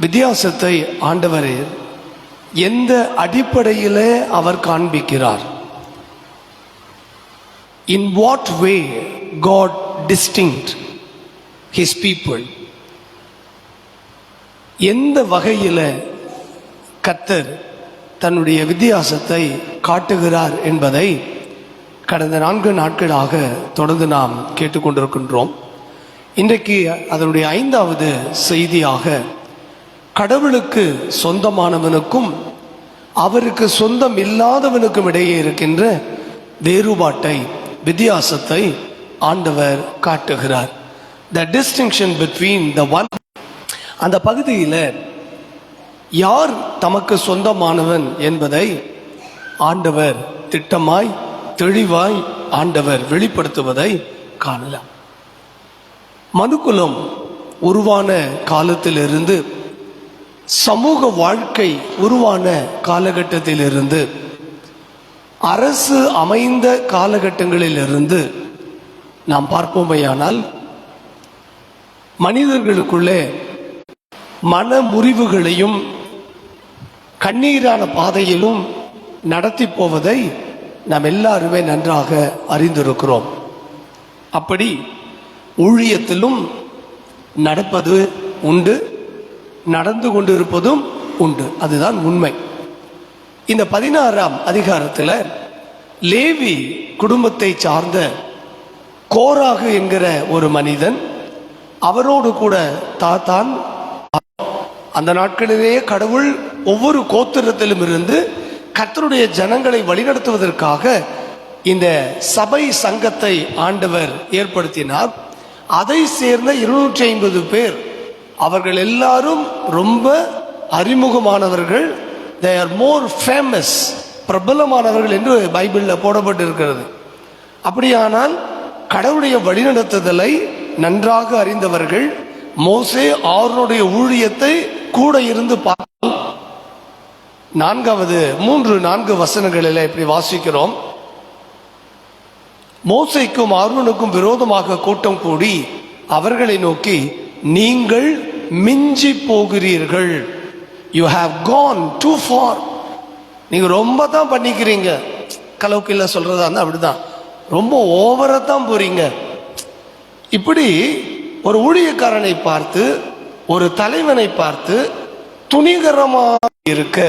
வித்தியாசத்தை ஆண்டவர் எந்த அடிப்படையிலே அவர் காண்பிக்கிறார்? In what way God distinguish his people எந்த வகையில் கத்தர் தன்னுடைய வித்தியாசத்தை காட்டுகிறார் என்பதை கடந்த நான்கு நாட்களாக தொடர்ந்து நாம் கேட்டுக்கொண்டிருக்கின்றோம். இன்றைக்கு அதனுடைய ஐந்தாவது செய்தியாக கடவுளுக்கு சொந்தமானவனுக்கும் அவருக்கு சொந்தம் இல்லாதவனுக்கும் இடையே இருக்கின்ற வேறுபாட்டை வித்தியாசத்தை ஆண்டவர் காட்டுகிறார். The distinction between the one அந்த பகுதியில் யார் தமக்கு சொந்தமானவன் என்பதை ஆண்டவர் திட்டமாய் தெளிவாய் ஆண்டவர் வெளிப்படுத்துவதை காணலாம். மனுக்குலம் உருவான காலத்திலிருந்து சமூக வாழ்க்கை உருவான காலகட்டத்திலிருந்து அரசு அமைந்த காலகட்டங்களிலிருந்து நாம் பார்ப்போமேயானால் மனிதர்களுக்குள்ளே மன முறிவுகளையும் கண்ணீரான பாதையிலும் நடத்தி போவதை நாம் எல்லாருமே நன்றாக அறிந்திருக்கிறோம். அப்படி ஊழியத்திலும் நடப்பது உண்டு. நடந்து கொண்டிருப்பதும் உண்டு. அதுதான் உண்மை. இந்த பதினாறாம் அதிகாரத்தில் லேவி குடும்பத்தை சார்ந்த கோராகு என்கிற ஒரு மனிதன் அவரோடு கூட தாத்தான் அந்த நாட்களிலேயே கடவுள் ஒவ்வொரு கோத்திரத்திலும் இருந்து கத்தருடைய ஜனங்களை வழிநடத்துவதற்காக இந்த சபை சங்கத்தை ஆண்டவர் ஏற்படுத்தினார். அதை சேர்ந்த இருநூற்றி ஐம்பது பேர் அவர்கள் எல்லாரும் ரொம்ப அறிமுகமானவர்கள். தே ஆர் மோர் ஃபேமஸ் பிரபலமானவர்கள் என்று பைபிளில் போடப்பட்டிருக்கிறது. அப்படியானால் கடவுளுடைய வழிநடத்துதலை நன்றாக அறிந்தவர்கள் மோசே ஆறுனுடைய ஊழியத்தை கூட இருந்து பார்த்தால் நான்காவது மூன்று நான்கு வசனங்களில் இப்படி வாசிக்கிறோம். மோசைக்கும் ஆர்வனுக்கும் விரோதமாக கூட்டம் கூடி அவர்களை நோக்கி நீங்கள் மிஞ்சி போகிறீர்கள். You have gone too far நீங்கள் ரொம்ப தான் பண்ணிக்கிறீங்க. கலவுக்கு சொல்கிறதா இருந்தால் அப்படிதான். ரொம்ப ஓவராக தான் போகிறீங்க இப்படி ஒரு ஊழியக்காரனை பார்த்து ஒரு தலைவனை பார்த்து துணிகரமாக இருக்க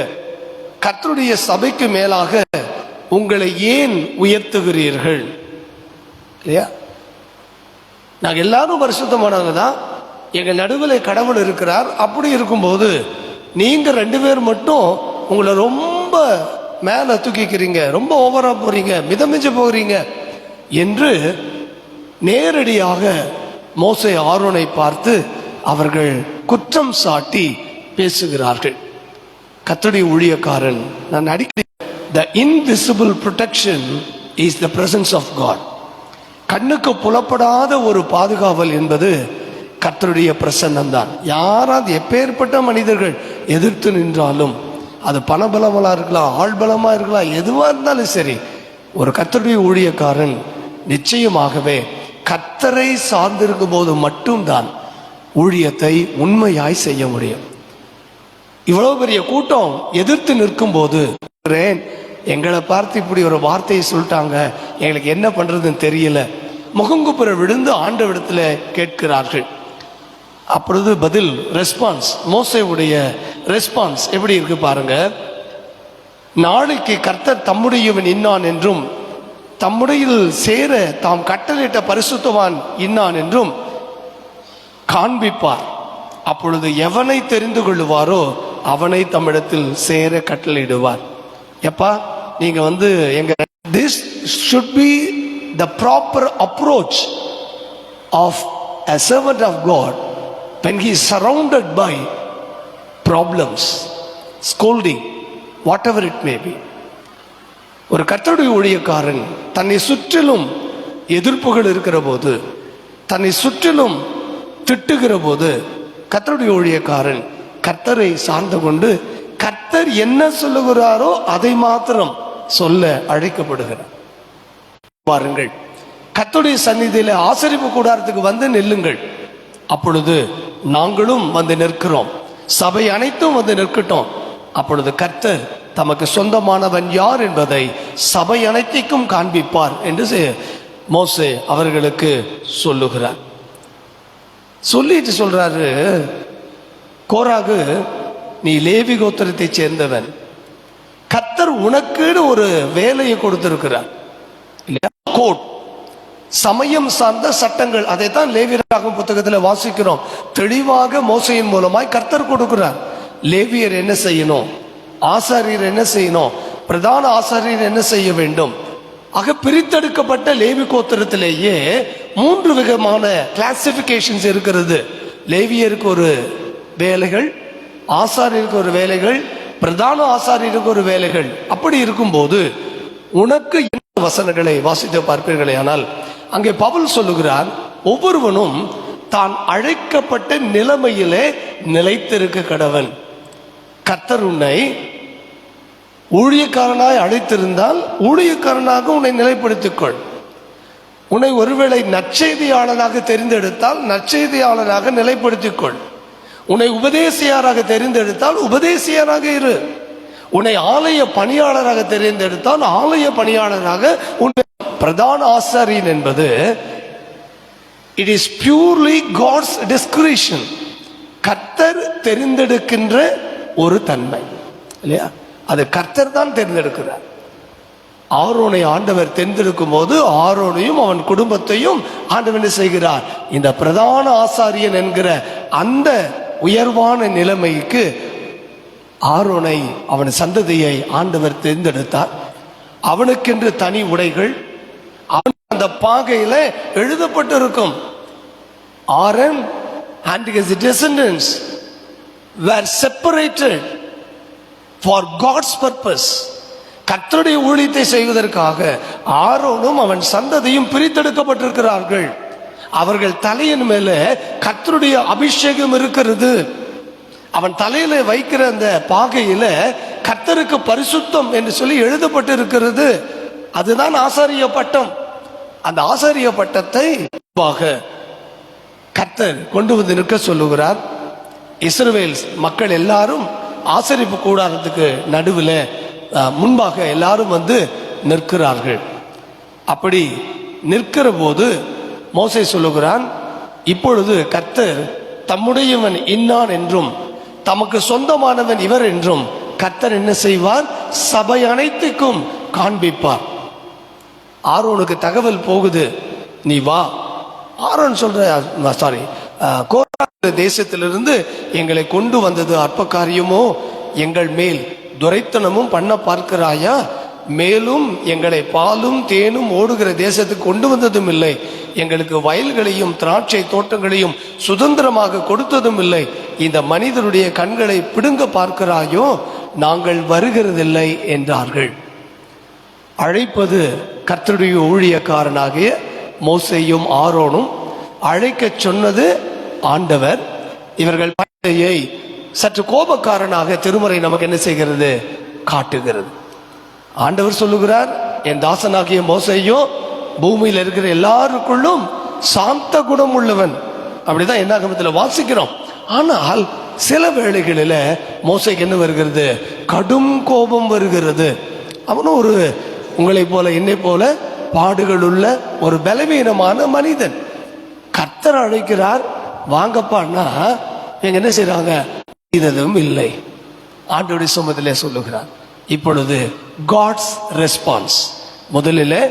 கத்தருடைய சபைக்கு மேலாக உங்களை ஏன் உயர்த்துகிறீர்கள்? இல்லையா? நாங்கள் எல்லாரும் பரிசுத்தமானவங்க தான். எங்கள் நடுவில் கடவுள் இருக்கிறார். அப்படி இருக்கும்போது நீங்கள் ரெண்டு பேர் மட்டும் உங்களை ரொம்ப மேலே தூக்கிக்கிறீங்க ரொம்ப ஓவராக போகிறீங்க மிதமிஞ்சு போகிறீங்க என்று நேரடியாக மோசை ஆரோனை பார்த்து அவர்கள் குற்றம் சாட்டி பேசுகிறார்கள். கத்தடி ஊழியக்காரன் நான் அடிக்கடி the invisible protection is the presence of God கண்ணுக்கு புலப்படாத ஒரு பாதுகாவல் என்பது கத்தருடைய பிரசன்னம் தான் யாராவது எப்பேற்பட்ட மனிதர்கள் எதிர்த்து நின்றாலும் அது பணபலமாக இருக்கலாம் ஆள்பலமாக இருக்கலாம் எதுவாக இருந்தாலும் சரி ஒரு கத்தருடைய ஊழியக்காரன் நிச்சயமாகவே கத்தரை சார்ந்திருக்கும் போது மட்டும்தான் ஊழியத்தை உண்மையாய் செய்ய முடியும். இவ்வளவு பெரிய கூட்டம் எதிர்த்து நிற்கும் போது எங்களை பார்த்து இப்படி ஒரு வார்த்தையை சொல்லிட்டாங்க எங்களுக்கு என்ன பண்றதுன்னு தெரியல. முகங்குப்புற விழுந்து ஆண்டவிடத்துல கேட்கிறார்கள். அப்பொழுது பதில் ரெஸ்பான்ஸ் மோசையுடைய ரெஸ்பான்ஸ் எப்படி இருக்கு பாருங்க. நாளைக்கு கர்த்தர் தம்முடையவன் இன்னான் என்றும் தம்முடையில் சேர தாம் கட்டளிட்ட பரிசுத்தவான் இன்னான் என்றும் காண்பிப்பார். அப்பொழுது எவனை தெரிந்து கொள்ளுவாரோ அவனை தம்மிடத்தில் சேர கட்டளையிடுவார். எப்பா நீங்க வந்து எங்க this should be the proper approach of a servant of God when he is surrounded by problems, scolding, whatever it may be. ஒரு கத்தடி ஊழியக்காரன் தன்னை சுற்றிலும் எதிர்ப்புகள் இருக்கிற போது தன்னை சுற்றிலும் திட்டுகிற போது கத்தருடைய ஊழியக்காரன் கர்த்தரை சார்ந்து கொண்டு கர்த்தர் என்ன சொல்லுகிறாரோ அதை மாத்திரம் சொல்ல அழைக்கப்படுகிறார் பாருங்கள் கர்த்தருடைய சந்நிதியில ஆசரிப்பு கூடாரத்துக்கு வந்து நில்லுங்கள் அப்பொழுது நாங்களும் வந்து நிற்கிறோம். சபை அனைத்தும் வந்து நிற்கட்டும். அப்பொழுது கர்த்தர் தமக்கு சொந்தமானவன் யார் என்பதை சபை அனைத்திற்கும் காண்பிப்பார் என்று மோசே அவர்களுக்கு சொல்லுகிறார். சொல்லிட்டு சொல்றாரு கோராகு நீ லேவி கோத்திரத்தைச் சேர்ந்தவன். கர்த்தர் உனக்குன்னு ஒரு வேலையை கொடுத்திருக்கிறார். இல்லையா? கோட். சமயம் சார்ந்த சட்டங்கள். அதைத்தான் லேவியராகும் புத்தகத்தில் வாசிக்கிறோம். தெளிவாக மோசையின் மூலமாய் கர்த்தர் கொடுக்கிறார். லேவியர் என்ன செய்யணும்? ஆசாரியர் என்ன செய்யணும்? பிரதான ஆசாரியர் என்ன செய்ய வேண்டும்? ஆக பிரித்தெடுக்கப்பட்ட லேவி கோத்திரத்திலேயே மூன்று விதமான கிளாசிபிகேஷன்ஸ் இருக்கிறது. லேவியருக்கு ஒரு வேலைகள் ஆசாரியருக்கு ஒரு வேலைகள் பிரதான ஆசாரியருக்கு ஒரு வேலைகள். அப்படி இருக்கும்போது உனக்கு வசனங்களை வாசித்து பார்ப்பீர்களே? ஆனால் அங்கே பவுல் சொல்லுகிறார் ஒவ்வொருவனும் தான் அழைக்கப்பட்ட நிலைமையிலே நிலைத்திருக்க கடவன். கத்தர் உன்னை ஊழியக்காரனாய் அழைத்திருந்தால் ஊழியக்காரனாக உன்னை நிலைப்படுத்திக் கொள் உன்னை ஒருவேளை நற்செய்தியாளனாக தெரிந்தெடுத்தால் நற்செய்தியாளனாக நிலைப்படுத்திக் கொள் உன்னை உபதேசியாராக தெரிந்தெடுத்தால் உபதேசியாராக இரு. உன்னை ஆலய பணியாளராக தெரிந்தெடுத்தால் ஆலய பணியாளராக உன்னை பிரதான ஆசாரியன் என்பது it is purely God's discretion கர்த்தர் தெரிந்தெடுக்கின்ற ஒரு தன்மை இல்லையா? அது கர்த்தர் தான் தேர்ந்தெடுக்கிறார். ஆரோனை ஆண்டவர் தேர்ந்தெடுக்கும் போது ஆரோனையும் அவன் குடும்பத்தையும் ஆண்டவன் செய்கிறார்? இந்த பிரதான ஆசாரியன் என்கிற அந்த உயர்வான நிலைமைக்கு ஆரோனை அவன் சந்ததியை ஆண்டவர் தேர்ந்தெடுத்தார். அவனுக்கென்று தனி உடைகள் அவன் அந்த பாகையில எழுதப்பட்டிருக்கும். Aaron and his descendants were separated for God's purpose கத்தருடைய ஊழியத்தை செய்வதற்காக ஆரோனும் அவன் சந்ததியும் பிரித்தெடுக்கப்பட்டிருக்கிறார்கள். அவர்கள் தலையின் மேல கத்தருடைய அபிஷேகம் இருக்கிறது. அவன் தலையில வைக்கிற அந்த பாகையில கத்தருக்கு பரிசுத்தம் என்று சொல்லி எழுதப்பட்டு இருக்கிறது அதுதான் ஆசாரிய பட்டம். அந்த ஆசாரிய பட்டத்தை முன்பாக கொண்டு வந்து நிற்க சொல்லுகிறார். இஸ்ரேல் மக்கள் எல்லாரும் ஆசரிப்பு கூடாரத்துக்கு நடுவில் முன்பாக எல்லாரும் வந்து நிற்கிறார்கள். அப்படி நிற்கிற போது மோசை சொல்லுகிறான் இப்பொழுது கர்த்தர் தம்முடையவன் இன்னான் என்றும் தமக்கு சொந்தமானவன் இவர் என்றும் கத்தர் என்ன செய்வார்? சபை அனைத்துக்கும் காண்பிப்பார். ஆரோனுக்கு தகவல் போகுது. நீ வா. ஆரோன் சொல்ற சாரி கோரா தேசத்திலிருந்து எங்களை கொண்டு வந்தது அற்ப காரியமோ எங்கள் மேல் துரைத்தனமும் பண்ண பார்க்கிறாயா? மேலும் எங்களை பாலும் தேனும் ஓடுகிற தேசத்துக்கு கொண்டு வந்ததும் இல்லை. எங்களுக்கு வயல்களையும் திராட்சை தோட்டங்களையும் சுதந்திரமாக கொடுத்ததும் இல்லை. இந்த மனிதருடைய கண்களை பிடுங்க பார்க்கிறாயோ? நாங்கள் வருகிறதில்லை என்றார்கள். அழைப்பது கர்த்தருடைய ஊழியக்காரனாகிய மோசையும் ஆரோனும் அழைக்கச் சொன்னது ஆண்டவர். இவர்கள் பணியை சற்று கோபக்காரனாக திருமறை நமக்கு என்ன செய்கிறது? காட்டுகிறது. ஆண்டவர் சொல்லுகிறார் என் தாசனாகிய மோசையும் பூமியில் இருக்கிற எல்லாருக்குள்ளும் சாந்த குணம் உள்ளவன். அப்படிதான் என்ன கமத்தில் வாசிக்கிறோம். ஆனால் சில வேளைகளில் மோசைக்கு என்ன வருகிறது? கடும் கோபம் வருகிறது. அவனும் ஒரு உங்களைப் போல என்னை போல பாடுகள் உள்ள ஒரு பலவீனமான மனிதன். கர்த்தர் அழைக்கிறார் வாங்கப்பான்னா எங்க என்ன செய்யறாங்க இததும் இல்லை. ஆண்டோடைய சுமதிலே சொல்லுகிறார். இப்பொழுது காட்ஸ் ரெஸ்பான்ஸ் முதலில்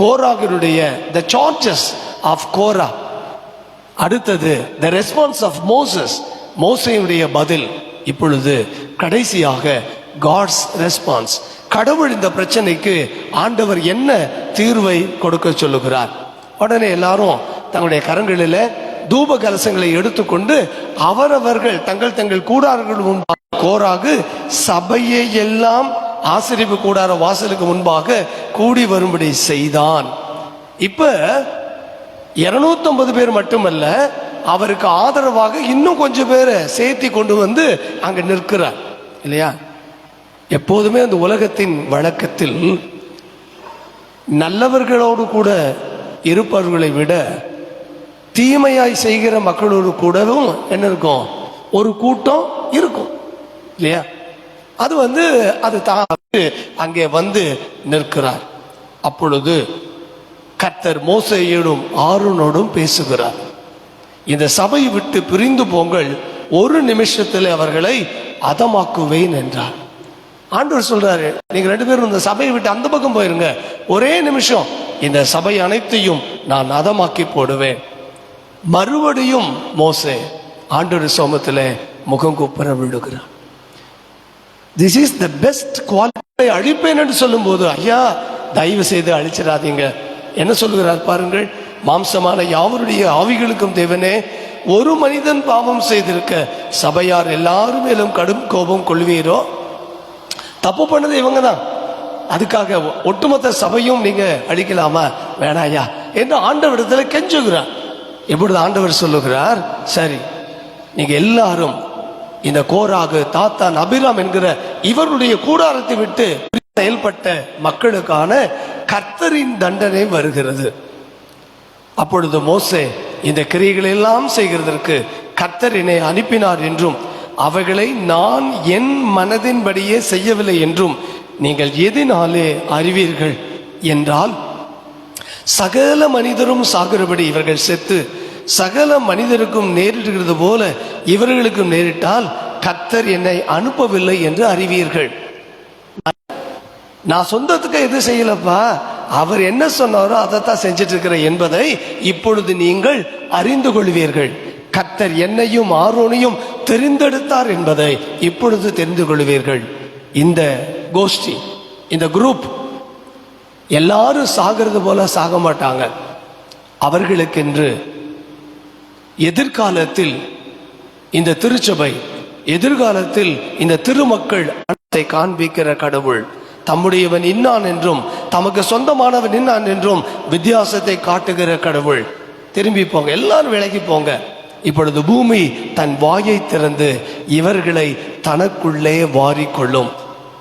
கோராகனுடைய த சார்ஜஸ் ஆஃப் கோரா. அடுத்தது த ரெஸ்பான்ஸ் ஆஃப் மோசஸ் மோசையுடைய பதில். இப்பொழுது கடைசியாக காட்ஸ் ரெஸ்பான்ஸ் கடவுள் இந்த பிரச்சனைக்கு ஆண்டவர் என்ன தீர்வை கொடுக்க சொல்லுகிறார்? உடனே எல்லாரும் தங்களுடைய கரங்களில் தூப கலசங்களை எடுத்துக்கொண்டு அவரவர்கள் தங்கள் தங்கள் கூடாரங்கள் முன்பாக கோராகு சபையை எல்லாம் ஆசிரியப்பு கூடார வாசலுக்கு முன்பாக கூடி வரும்படி செய்தான். இப்போ இரநூத்தம்பது பேர் மட்டுமல்ல அவருக்கு ஆதரவாக இன்னும் கொஞ்சம் பேரை சேர்த்தி கொண்டு வந்து அங்கே நிற்கிறார். இல்லையா? எப்போதுமே அந்த உலகத்தின் வழக்கத்தில் நல்லவர்களோடு கூட இருப்பவர்களை விட தீமையாய் செய்கிற மக்களோடு கூடவும் என்ன இருக்கும்? ஒரு கூட்டம் இருக்கும். இல்லையா? அது வந்து அது தான் அங்கே வந்து நிற்கிறார். அப்பொழுது கர்த்தர் மோசையோடும் ஆறுனோடும் பேசுகிறார். இந்த சபை விட்டு பிரிந்து போங்கள் ஒரு நிமிஷத்தில் அவர்களை அதமாக்குவேன் என்றார். ஆண்டவர் சொல்றாரு நீங்க ரெண்டு பேரும் இந்த சபையை விட்டு அந்த பக்கம் போயிருங்க. ஒரே நிமிஷம் இந்த சபை அனைத்தையும் நான் அதமாக்கி போடுவேன். மறுபடியும் மோசே ஆண்டவர் சோமத்தில் முகம் குப்புற விழுகிறார் this is the best quality அழிப்பேன் என்று சொல்லும்போது ஐயா தயவு செய்து அழிச்சிடாதீங்க. என்ன சொல்லுகிறார் பாருங்கள் மாம்சமான யாவருடைய ஆவிகளுக்கும் தேவனே ஒரு மனிதன் பாவம் செய்திருக்க சபையார் எல்லாரும் மேலும் கடும் கோபம் கொள்வீரோ? தப்பு பண்ணது இவங்க தான். அதுக்காக ஒட்டுமொத்த சபையும் நீங்க அழிக்கலாமா? வேணாயா என்று ஆண்டவரிடத்துல கெஞ்சுகிறார். எப்பொழுது ஆண்டவர் சொல்லுகிறார் சரி நீங்க எல்லாரும் இந்த கோராகு தாத்தான் அபிராம் என்கிற இவருடைய கூடாரத்தை விட்டு செயல்பட்ட மக்களுக்கான கர்த்தரின் தண்டனை வருகிறது. அப்பொழுது மோசே இந்த கிரியைகளை எல்லாம் செய்கிறதற்கு கர்த்தரினை அனுப்பினார் என்றும் அவைகளை நான் என் மனதின்படியே செய்யவில்லை என்றும் நீங்கள் எதினாலே அறிவீர்கள் என்றால் சகல மனிதரும் சாகிறபடி இவர்கள் செத்து சகல மனிதருக்கும் நேரிடுகிறது போல இவர்களுக்கும் நேரிட்டால் கத்தர் என்னை அனுப்பவில்லை என்று அறிவீர்கள். நான் சொந்தத்துக்கு எது செய்யலப்பா? அவர் என்ன சொன்னாரோ அதைத்தான் செஞ்சிட்டு இருக்கிறேன் என்பதை இப்பொழுது நீங்கள் அறிந்து கொள்வீர்கள். கத்தர் என்னையும் ஆரோனையும் தெரிந்தெடுத்தார் என்பதை இப்பொழுது தெரிந்து கொள்வீர்கள். இந்த கோஷ்டி இந்த குரூப் எல்லாரும் சாகிறது போல சாக மாட்டாங்க அவர்களுக்கென்று எதிர்காலத்தில் இந்த திருச்சபை எதிர்காலத்தில் இந்த திருமக்கள் அனைத்தை காண்பிக்கிற கடவுள். தம்முடையவன் இன்னான் என்றும் தமக்கு சொந்தமானவன் இன்னான் என்றும் வித்தியாசத்தை காட்டுகிற கடவுள். திரும்பி போங்க எல்லாரும் விலகி போங்க. இப்பொழுது பூமி தன் வாயை திறந்து இவர்களை தனக்குள்ளே வாரிக்கொள்ளும்.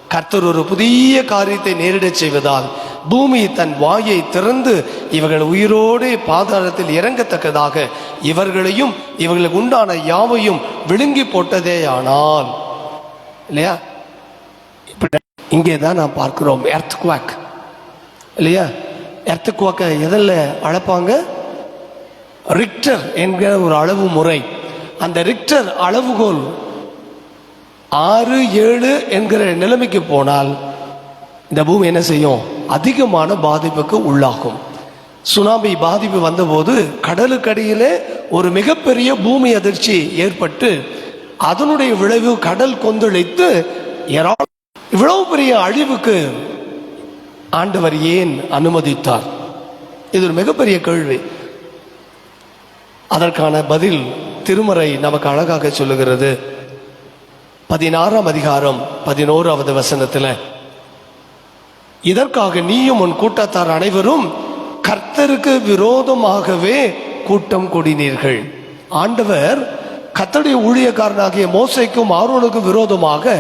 கர்த்தர் ஒரு புதிய காரியத்தை நேரிடச் செய்வதால் பூமி தன் வாயை திறந்து இவர்கள் உயிரோடு பாதாளத்தில் இறங்கத்தக்கதாக இவர்களையும் இவர்களுக்கு உண்டான யாவையும் விழுங்கி போட்டதே ஆனால் இல்லையா? இப்படி இங்கே தான் நான் பார்க்கிறோம். எர்த் குவாக் இல்லையா? எர்த் குவாக்கை எதில் அளப்பாங்க? ரிக்டர் என்கிற ஒரு அளவு முறை அந்த ரிக்டர் அளவுகோல் ஆறு ஏழு என்கிற நிலைமைக்கு போனால் இந்த பூமி என்ன செய்யும்? அதிகமான பாதிப்புக்கு உள்ளாகும். சுனாமி பாதிப்பு வந்தபோது கடலுக்கடியிலே ஒரு மிகப்பெரிய பூமி அதிர்ச்சி ஏற்பட்டு அதனுடைய விளைவு கடல் கொந்தளித்து இவ்வளவு பெரிய அழிவுக்கு ஆண்டவர் ஏன் அனுமதித்தார்? இது ஒரு மிகப்பெரிய கேள்வி. அதற்கான பதில் திருமறை நமக்கு அழகாக சொல்லுகிறது. பதினாறாம் அதிகாரம் பதினோராவது வசனத்துல இதற்காக நீயும் உன் கூட்டத்தார் அனைவரும் கர்த்தருக்கு விரோதமாகவே கூட்டம் கூடினீர்கள். ஆண்டவர் கர்த்தருடைய ஊழியக்காரனாகிய மோசைக்கும் ஆர்வனுக்கும் விரோதமாக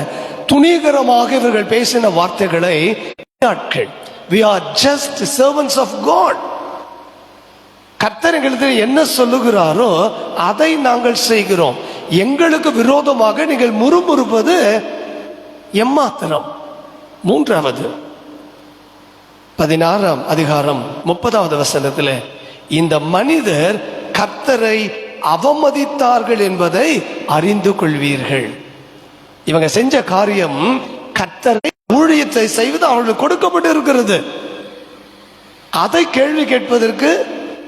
துணிகரமாக இவர்கள் பேசின வார்த்தைகளை நாட்கள். We are just servants of god. கர்த்தர் எங்களுக்கு என்ன சொல்லுகிறாரோ அதை நாங்கள் செய்கிறோம். எங்களுக்கு விரோதமாக நீங்கள் முறுமுறுப்பது எம்மாத்திரம்? மூன்றாவது பதினாறாம் அதிகாரம் முப்பதாவது வசனத்தில் இந்த மனிதர் கர்த்தரை அவமதித்தார்கள் என்பதை அறிந்து கொள்வீர்கள். இவங்க செஞ்ச காரியம் கர்த்தரை ஊழியத்தை செய்வது அவர்களுக்கு கொடுக்கப்பட்டு இருக்கிறது அதை கேள்வி கேட்பதற்கு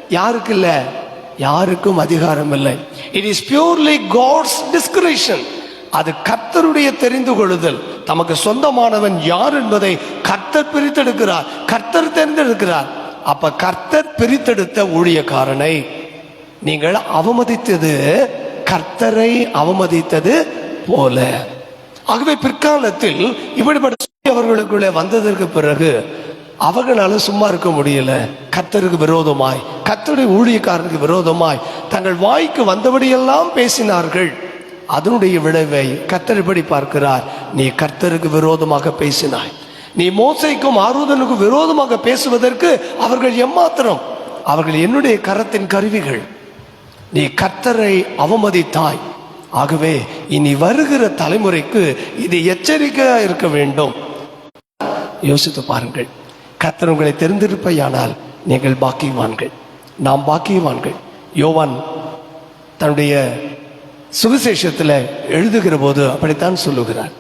யாருக்கு இல்ல? யாருக்கும் அதிகாரம் இல்லை. It is purely God's discretion அது கர்த்தருடைய தெரிந்து கொள்ளுதல். தமக்கு சொந்தமானவன் யார் என்பதை கர்த்தர் பிரித்தெடுக்கிறார். கர்த்தர் தேர்ந்தெடுக்கிறார். அப்ப கர்த்தர் பிரித்தெடுத்த ஊழியக்காரனை நீங்கள் அவமதித்தது கர்த்தரை அவமதித்தது போல. ஆகவே பிற்காலத்தில் இப்படிப்பட்ட அவர்களுக்குள்ளே வந்ததற்கு பிறகு அவர்களால சும்மா இருக்க முடியல. கர்த்தருக்கு விரோதமாய் கத்தருடைய ஊழியக்காரருக்கு விரோதமாய் தங்கள் வாய்க்கு வந்தபடியெல்லாம் பேசினார்கள். அதனுடைய விளைவை கத்தர்படி பார்க்கிறார். நீ கர்த்தருக்கு விரோதமாக பேசினாய். நீ மோசைக்கும் ஆரோதனுக்கும் விரோதமாக பேசுவதற்கு அவர்கள் எம்மாத்திரம்? அவர்கள் என்னுடைய கரத்தின் கருவிகள். நீ கர்த்தரை அவமதித்தாய். ஆகவே இனி வருகிற தலைமுறைக்கு இது எச்சரிக்கையா இருக்க வேண்டும். யோசித்து பாருங்கள். கர்த்தர் உங்களை தெரிந்திருப்பையானால் நீங்கள் பாக்கியவான்கள். நாம் பாக்கியவான்கள். யோவான் தன்னுடைய சுவிசேஷத்தில் எழுதுகிற போது அப்படித்தான் சொல்லுகிறார்.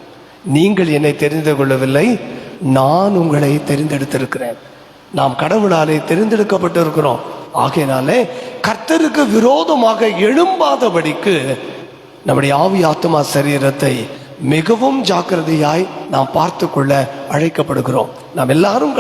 நீங்கள் என்னை தெரிந்து கொள்ளவில்லை நான் உங்களை தெரிந்தெடுத்திருக்கிறேன். நாம் கடவுளாலே தெரிந்தெடுக்கப்பட்டிருக்கிறோம். ஆகையினாலே கர்த்தருக்கு விரோதமாக எழும்பாதபடிக்கு நம்முடைய ஆவி ஆத்மா சரீரத்தை மிகவும் ஜாக்கிரதையாய் நாம் பார்த்து கொள்ள அழைக்கப்படுகிறோம். நாம் எல்லாரும்